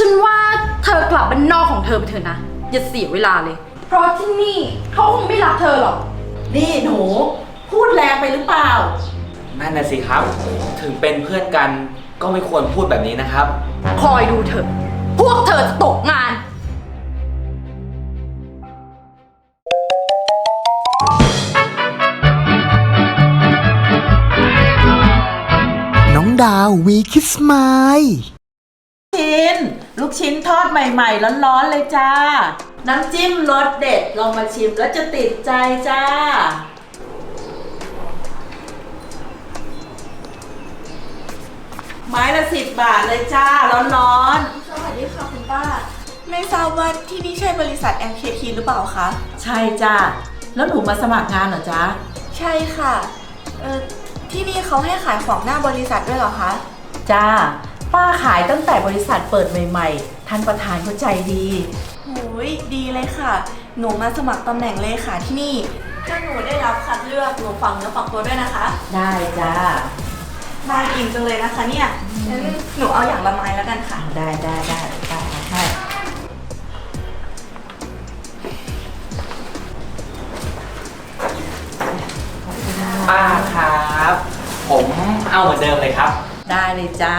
ฉันว่าเธอกลับบ้านนอกของเธอไปเถอะนะ อย่าเสียเวลาเลย เพราะที่นี่เขาคงไม่รับเธอหรอก นี่หนู พูดแรงไปหรือเปล่า นั่นน่ะสิครับ ถึงเป็นเพื่อนกันก็ไม่ควรพูดแบบนี้นะครับ คอยดูเถอะ พวกเธอจะตกงาน น้องดาววีคิสมาย ชิ้น ลูกชิ้นทอดใหม่ๆร้อนๆเลยจ้า น้ำจิ้มรสเด็ดลองมาชิมแล้วจะติดใจจ้า ไม้ละสิบบาทเลยจ้า ร้อนสวัสดีค่ะคุณป้า ไม่ทราบว่าที่นี่ใช่บริษัท MKT หรือเปล่าคะ ๆ ใช่จ้า แล้วหนูมาสมัครงานเหรอจ๊ะใช่ค่ะ เอ่อที่นี่เขาให้ขายของหน้าบริษัทด้วยเหรอคะ จ้า ป้าขายตั้งแต่บริษัทเปิดใหม่ ๆ ท่านประธานเขาใจดีหูยดีเลยค่ะ หนูมาสมัครตำแหน่งเลขาที่นี่ ถ้าหนูได้รับคัดเลือกหนูฝังเนื้อฝังตัวด้วยนะคะได้จ้า น่ากินจังเลยนะคะเนี่ยงั้นหนูเอาอย่างละไม้แล้วกันค่ะ ได้ได้ได้ได้ให้ป้าครับ ผมเอาเหมือนเดิมเลยครับ ได้เลยจ้า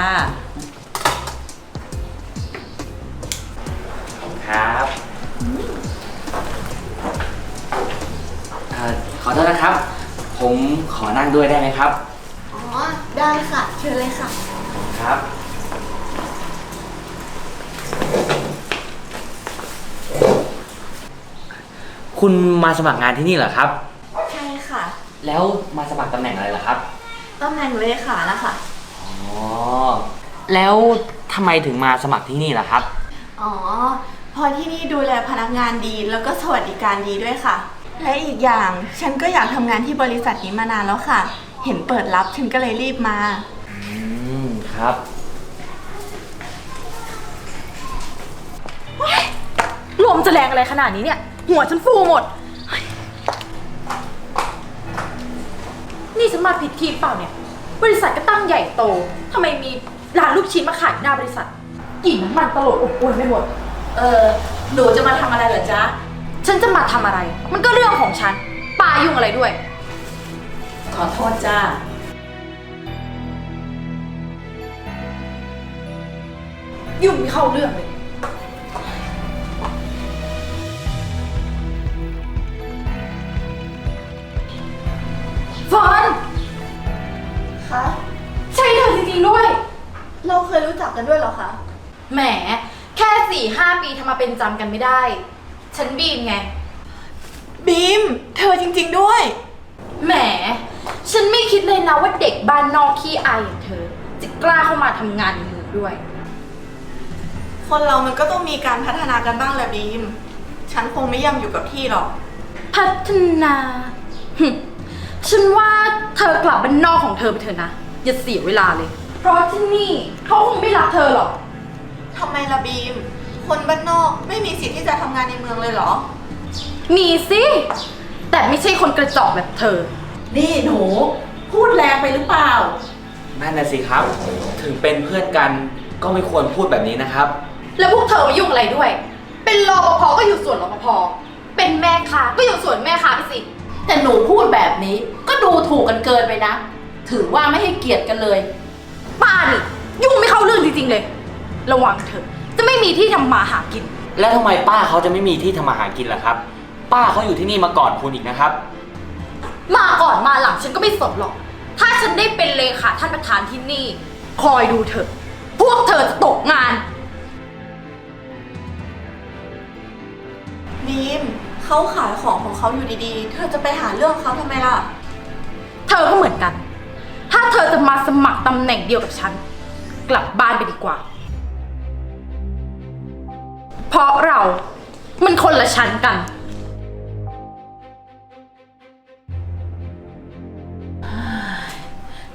ครับเอ่อขอโทษนะครับ ผมขอนั่งด้วยได้ไหมครับ อ๋อ ได้ค่ะเชิญเลยค่ะ ครับ คุณมาสมัครงานที่นี่เหรอครับ ใช่ค่ะแล้วมาสมัครตำแหน่งอะไรเหรอครับ ตำแหน่งเลขานะคะ อ๋อ แล้วทำไมถึงมาสมัครที่นี่ล่ะครับ อ๋อ พอที่นี่ดูแลพนักงานดีแล้วก็สวัสดิการดีด้วยค่ะ และอีกอย่างฉันก็อยากทำงานที่บริษัทนี้มานานแล้วค่ะ เห็นเปิดรับฉันก็เลยรีบมา อืมครับ ลมจะแรงอะไรขนาดนี้เนี่ย หัวฉันฟูหมดเฮ้ยนี่ฉันมาผิดที่เปล่าเนี่ย บริษัทก็ตั้งใหญ่โตทำไมมีร้านลูกชิ้นมาขายหน้าบริษัทกลิ่นน้ำมันตลบอบอวนไปหมด เออหนูจะมาทำอะไรเหรอจ๊ะ ฉันจะมาทำอะไร มันก็เรื่องของฉันป้ายุ่งอะไรด้วย ขอโทษจ้า ยุ่งไม่เข้าเรื่องเลยฟอนคะ ใช่เธอจริงๆด้วย เราเคยรู้จักกันด้วยเหรอคะ แหมแค่ สี่ห้าปีทำมาเป็นจำกันไม่ได้ ฉันบีมไง บีม เธอจริง ๆด้วย แหม ฉันไม่คิดเลยนะว่าเด็กบ้านนอกขี้อายอย่างเธอ จะกล้าเข้ามาทำงานในเมืองด้วย คนเรามันก็ต้องมีการพัฒนากันบ้างแหละบีม ฉันคงไม่ย่ำอยู่กับที่หรอก พัฒนาหึฉันว่าเธอกลับบ้านนอกของเธอไปเถอะนะ อย่าเสียเวลาเลย เพราะที่นี่เขาคงไม่รับเธอหรอก ทำไมล่ะบีม คนบ้านนอกไม่มีสิทธิ์ที่จะทำงานในเมืองเลยเหรอ มีสิ แต่ไม่ใช่คนกระจอกแบบเธอ นี่หนู พูดแรงไปหรือเปล่า นั่นน่ะสิครับ ถึงเป็นเพื่อนกันก็ไม่ควรพูดแบบนี้นะครับ แล้วพวกเธอมายุ่งอะไรด้วย เป็นรปภก็อยู่ส่วนรปภ เป็นแม่ค้าก็อยู่ส่วนแม่ค้าไปสิ แต่หนูพูดแบบนี้ก็ดูถูกกันเกินไปนะ ถือว่าไม่ให้เกียรติกันเลย ป้านี่ยุ่งไม่เข้าเรื่องจริงๆเลย ระวังเถอะ จะไม่มีที่ทำมาหากิน แล้วทำไมป้าเขาจะไม่มีที่ทำมาหากินล่ะครับ ป้าเขาอยู่ที่นี่มาก่อนคุณอีกนะครับ มาก่อนมาหลังฉันก็ไม่สนหรอก ถ้าฉันได้เป็นเลขาท่านประธานที่นี่ คอยดูเถอะ พวกเธอจะตกงาน บีมเขาขายของของเขาอยู่ดีๆ เธอจะไปหาเรื่องเขาทำไมล่ะ เธอก็เหมือนกัน ถ้าเธอจะมาสมัครตำแหน่งเดียวกับฉัน กลับบ้านไปดีกว่า เพราะเรา มันคนละชั้นกัน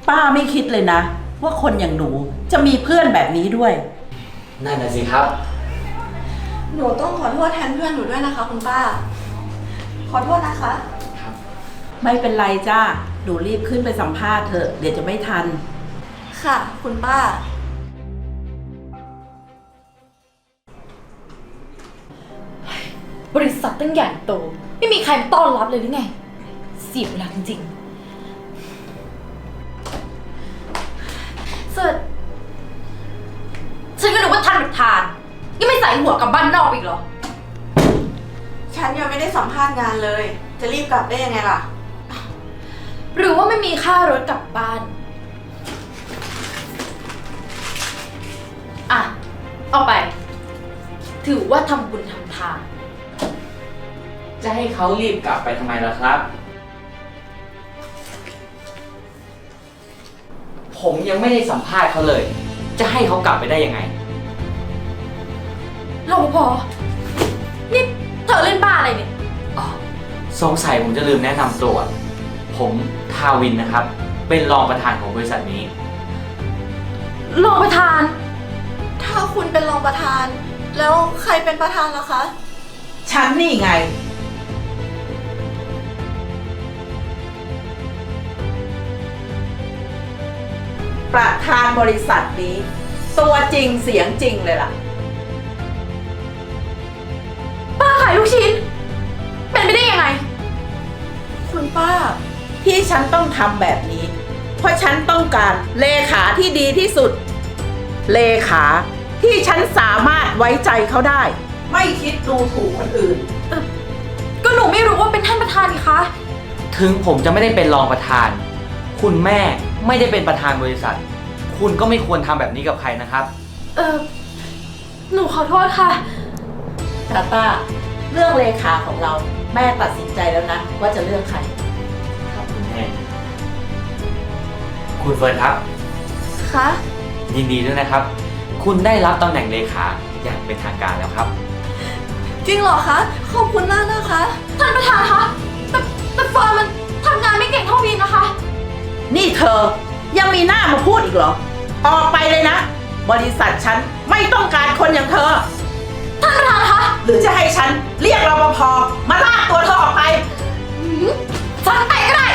ป้าไม่คิดเลยนะ ว่าคนอย่างหนูจะมีเพื่อนแบบนี้ด้วย นั่นน่ะสิครับ หนูต้องขอโทษแทนเพื่อนหนูด้วยนะคะ คุณป้า ขอโทษนะคะ ไม่เป็นไรจ้าหนูรีบขึ้นไปสัมภาษณ์เถอะ เดี๋ยวจะไม่ทัน ค่ะ คุณป้า บริษัทตั้งใหญ่โต ไม่มีใครมาต้อนรับเลยหรือไง เสียเวลาจริงๆเสิร์ชฉันก็นึกว่าท่านประธาน ยังไม่ใส่หัวกลับบ้านนอกอีกเหรอ ฉันยังไม่ได้สัมภาษณ์งานเลย จะรีบกลับได้ยังไงล่ะ หรือว่าไม่มีค่ารถกลับบ้าน อะ เอาไป ถือว่าทำบุญทำทาน จะให้เขารีบกลับไปทำไมล่ะครับ ผมยังไม่ได้สัมภาษณ์เขาเลย จะให้เขากลับไปได้ยังไง รปภนี่เธอเล่นบ้าอะไรเนี่ย อ๋อสงสัยผมจะลืมแนะนำตัว ผมทาวินนะครับ เป็นรองประธานของบริษัทนี้ รองประธาน ถ้าคุณเป็นรองประธาน แล้วใครเป็นประธานล่ะคะ ฉันนี่ไง ประธานบริษัทนี้ ตัวจริงเสียงจริงเลยล่ะ ป้าขายลูกชิ้น เป็นไปได้ยังไง คุณป้า ที่ฉันต้องทำแบบนี้ เพราะฉันต้องการเลขาที่ดีที่สุด เลขาที่ฉันสามารถไว้ใจเขาได้ ไม่คิดดูถูกคนอื่นก็หนูไม่รู้ว่าเป็นท่านประธานนี่คะ ถึงผมจะไม่ได้เป็นรองประธาน คุณแม่ ไม่ได้เป็นประธานบริษัท คุณก็ไม่ควรทำแบบนี้กับใครนะครับ เออหนูขอโทษค่ะ ตาต้าเรื่องเลขาของเราแม่ตัดสินใจแล้วนะ ว่าจะเลือกใครครับคุณแม่คุณเฟิร์นครับ คะยินดีด้วยนะครับ คุณได้รับตำแหน่งเลขาอย่างเป็นทางการแล้วครับ จริงเหรอคะขอบคุณมากนะคะ ท่านประธานคะแต่แต่เฟิร์นมันทำงานไม่เก่งเท่าวินนะคะ นี่เธอยังมีหน้ามาพูดอีกเหรอ ออกไปเลยนะ บริษัทฉันไม่ต้องการคนอย่างเธอ ท่านประธานคะหรือจะให้ฉันเรียกรปภมาลากตัวเธอออกไป หืมฉันไปก็ได้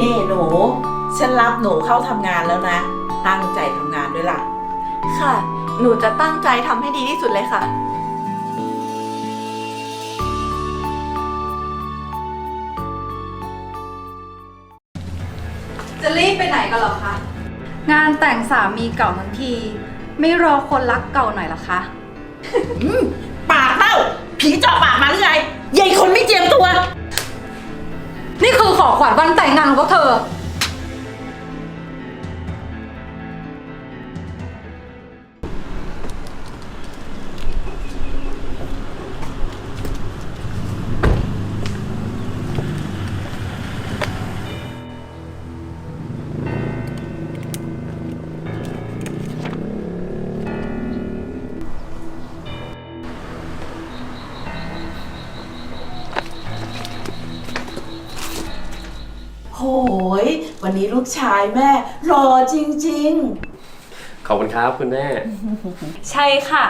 นี่หนู ฉันรับหนูเข้าทำงานแล้วนะ ตั้งใจทำงานด้วยล่ะ ค่ะ หนูจะตั้งใจทำให้ดีที่สุดเลยค่ะ รีบไปไหนกันหรอคะ งานแต่งสามีเก่าทั้งที ไม่รอคนรักเก่าหน่อยเหรอคะปากเล่าผีเจาะปากมาหรือไงใหญ่คนไม่เจียมตัว นี่คือของขวัญวันแต่งงานของพวกเธอ วันนี้ลูกชายแม่หล่อจริง ขอบคุณครับคุณแม่ ใช่ค่ะ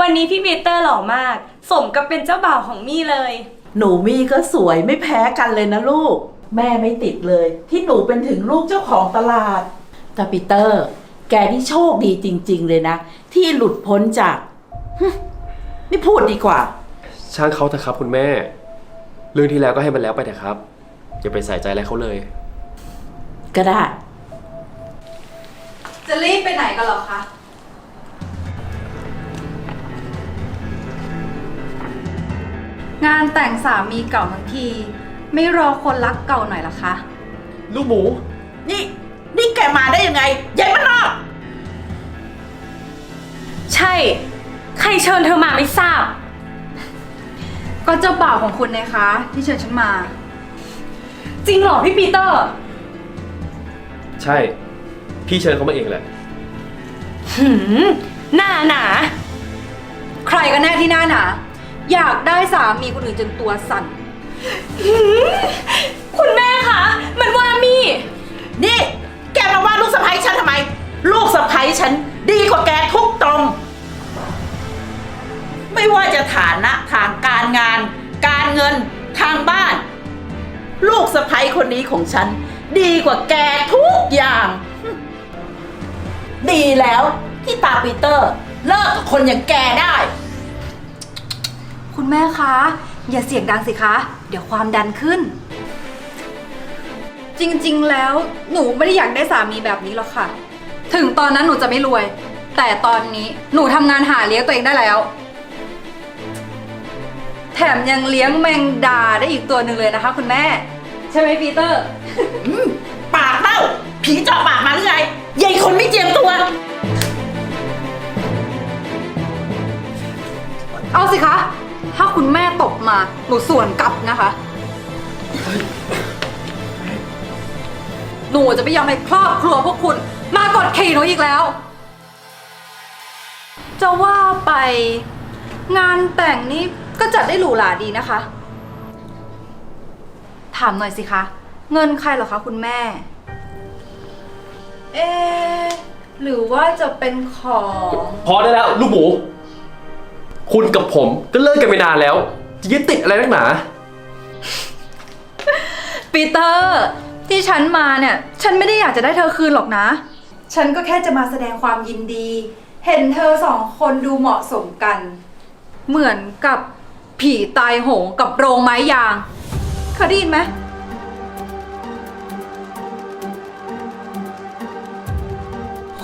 วันนี้พี่ปีเตอร์หล่อมาก สมกับเป็นเจ้าบ่าวของมี่เลย ๆ หนูมี่ก็สวยไม่แพ้กันเลยนะลูก แม่ไม่ติดเลย ที่หนูเป็นถึงลูกเจ้าของตลาดแต่ปีเตอร์ แกที่โชคดีจริง ๆ เลยนะ ที่หลุดพ้นจากฮึนี่พูดดีกว่า ช่างเขาเถอะครับคุณแม่ เรื่องที่แล้วก็ให้มันแล้วไปเถอะครับ อย่าไปใส่ใจอะไรเขาเลย ก็ได้ จะรีบไปไหนกันหรอคะ งานแต่งสามีเก่าทั้งที ไม่รอคนรักเก่าหน่อยเหรอคะ ลูกหมู นี่ นี่แกมาได้ยังไงยายมันนอกใช่ ใครเชิญเธอมาไม่ทราบ ก็เจ้าบ่าวของคุณนะคะ ที่เชิญฉันมา จริงเหรอพี่ปีเตอร์ ใช่ พี่เชิญเขามาเองแหละ หืมหน้าหนา ใครกันแน่ที่หน้าหนา อยากได้สามีคนอื่นจนตัวสั่นคุณแม่คะ มันว่ามี่ นี่ แกมาว่าลูกสะใภ้ฉันทำไม ลูกสะใภ้ฉันดีกว่าแกทุกตรง ไม่ว่าจะฐานะทางการงาน การเงินทางบ้าน ลูกสะใภ้คนนี้ของฉัน ดีกว่าแกทุกอย่าง ดีแล้วที่ตาปีเตอร์ เลิกกับคนอย่างแกได้ คุณแม่คะ อย่าเสียงดังสิคะ เดี๋ยวความดันขึ้น จริงๆ แล้วหนูไม่ได้อยากได้สามีแบบนี้หรอกค่ะ ถึงตอนนั้นหนูจะไม่รวย แต่ตอนนี้หนูทำงานหาเลี้ยงตัวเองได้แล้ว แถมยังเลี้ยงแมงดาได้อีกตัวหนึ่งเลยนะคะ คุณแม่ ใช่ไหมปีเตอร์ปากเต้า ผีเจาะปากมาหรือไงใหญ่คนไม่เจียมตัว เอาสิคะ ถ้าคุณแม่ตบมา หนูสวนกลับนะคะ หนูจะไม่ยอมให้ครอบครัวพวกคุณ มากดขี่หนูอีกแล้ว จะว่าไปงานแต่งนี้ก็จัดได้หรูหราดีนะคะ ถามหน่อยสิคะ เงินใครเหรอคะคุณแม่ เอ๊ะหรือว่าจะเป็นของ พอได้แล้วลูกหมู คุณกับผมก็เลิกกันไปนานแล้วจะยึดติดอะไรนักหนา ปีเตอร์ ที่ฉันมาเนี่ย ฉันไม่ได้อยากจะได้เธอคืนหรอกนะ ฉันก็แค่จะมาแสดงความยินดี เห็นเธอสองคนดูเหมาะสมกัน เหมือนกับผีตายโหงกับโรงไม้ยาง เคยได้ยินไหม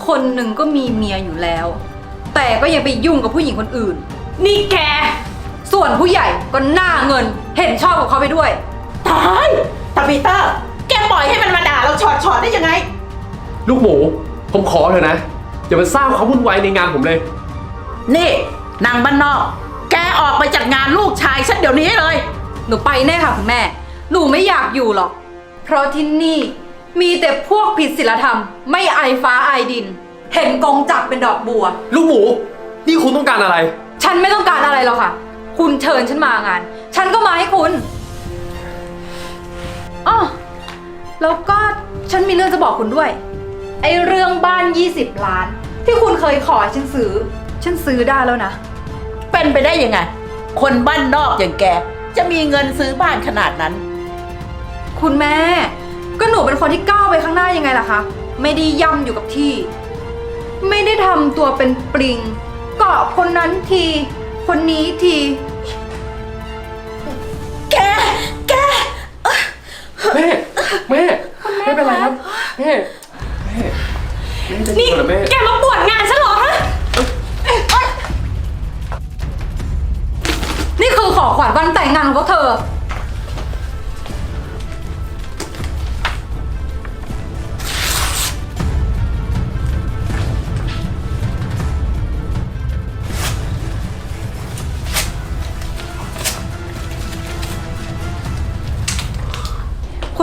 คนหนึ่งก็มีเมียอยู่แล้ว แต่ก็ยังไปยุ่งกับผู้หญิงคนอื่น นี่แก ส่วนผู้ใหญ่ก็หน้าเงินเห็นชอบกับเขาไปด้วย ตายตาปีเตอร์ แกปล่อยให้มันมาด่าเราชอดชอดๆได้ยังไง ลูกหมู ผมขอเถอะนะ อย่ามาสร้างความวุ่นวายในงานผมเลย นี่นางบ้านนอก แกออกไปจากงานลูกชายฉันเดี๋ยวนี้เลย หนูไปแน่ค่ะคุณแม่ หนูไม่อยากอยู่หรอก เพราะที่นี่มีแต่พวกผิดศีลธรรม ไม่อายฟ้าอายดิน เห็นกองจักรเป็นดอกบัว ลูกหมู นี่คุณต้องการอะไร ฉันไม่ต้องการอะไรหรอกค่ะ คุณเชิญฉันมางาน ฉันก็มาให้คุณอ๋อแล้วก็ฉันมีเรื่องจะบอกคุณด้วย ไอ้เรื่องบ้าน 20 ล้าน ที่คุณเคยขอให้ฉันซื้อ ฉันซื้อได้แล้วนะ เป็นไปได้ยังไง คนบ้านนอกอย่างแก จะมีเงินซื้อบ้านขนาดนั้น คุณแม่ ก็หนูเป็นคนที่ก้าวไปข้างหน้ายังไงล่ะคะ ไม่ได้ย่ำอยู่กับที่ ไม่ได้ทำตัวเป็นปลิง เกาะคนนั้นที คนนี้ที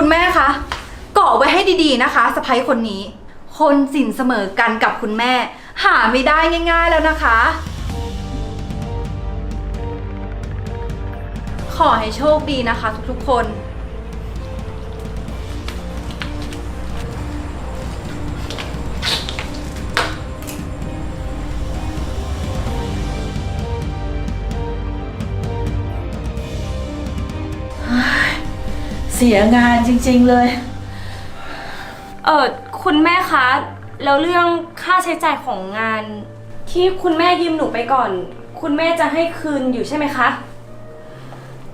คุณแม่คะเกาะไว้ให้ดีๆนะคะสะพ้ยคนนี้ คนสินเสมอกันกับคุณแม่ หาไม่ได้ง่าย ๆแล้วนะคะ ขอให้โชคดีนะคะทุกๆคน เสียงานจริงๆเลย เออคุณแม่คะ แล้วเรื่องค่าใช้จ่ายของงาน ที่คุณแม่ยืมหนูไปก่อน คุณแม่จะให้คืนอยู่ใช่ไหมคะ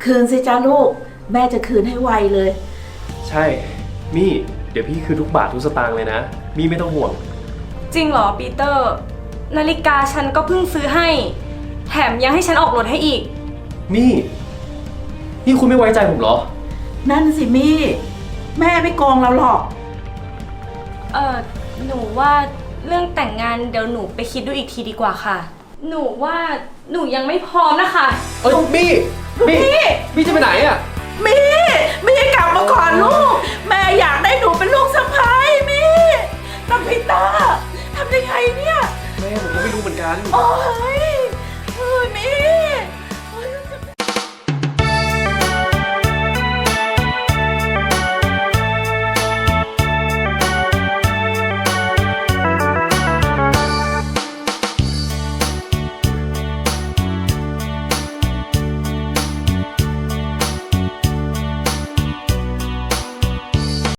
คืนสิจ้าลูก แม่จะคืนให้ไวเลย ใช่ มี่ เดี๋ยวพี่คืนทุกบาททุกสตางค์เลยนะ มี่ไม่ต้องห่วง จริงเหรอปีเตอร์ นาฬิกาฉันก็เพิ่งซื้อให้ แถมยังให้ฉันออกรถให้อีก มี่ นี่คุณไม่ไว้ใจผมเหรอ นั่นสิมี่ แม่ไม่โกงเราหรอก เออหนูว่าเรื่องแต่งงานเดี๋ยวหนูไปคิดดูอีกทีดีกว่าค่ะ หนูว่าหนูยังไม่พร้อมนะคะ เอ้ยมี่มี่ มี่จะไปไหนอะ มีมีกลับมาก่อนลูก แม่อยากได้หนูเป็นลูกสะใภ้มีตาพิตาทำยังไงเนี่ย แม่ผมก็ไม่รู้เหมือนกัน โอ้ย